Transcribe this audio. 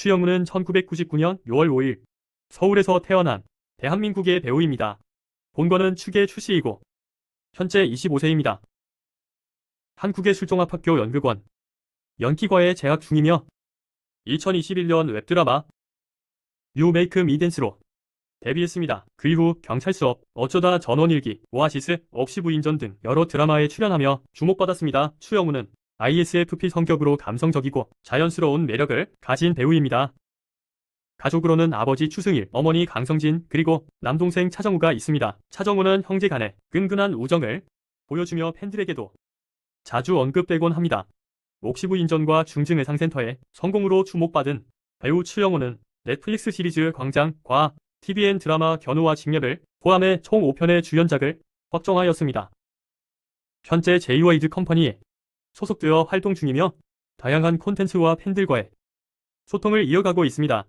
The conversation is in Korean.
추영우는 1999년 6월 5일 서울에서 태어난 대한민국의 배우입니다. 본거는 축의 출시이고 현재 25세입니다. 한국의 술종합학교 연극원 연기과에 재학 중이며 2021년 웹드라마 Make Me Dance로 데뷔했습니다. 그 이후 경찰 수업, 어쩌다 전원일기, 오아시스, 억시 부인전 등 여러 드라마에 출연하며 주목받았습니다. 추영우는 ISFP 성격으로 감성적이고 자연스러운 매력을 가진 배우입니다. 가족으로는 아버지 추승일, 어머니 강성진, 그리고 남동생 차정우가 있습니다. 차정우는 형제 간의 끈끈한 우정을 보여주며 팬들에게도 자주 언급되곤 합니다. 옥시부 인전과 중증의상센터에 성공으로 주목받은 배우 추영우는 넷플릭스 시리즈 광장과 TVN 드라마 견우와 직녀를 포함해 총 5편의 주연작을 확정하였습니다. 현재 제이와이드 컴퍼니에 소속되어 활동 중이며 다양한 콘텐츠와 팬들과의 소통을 이어가고 있습니다.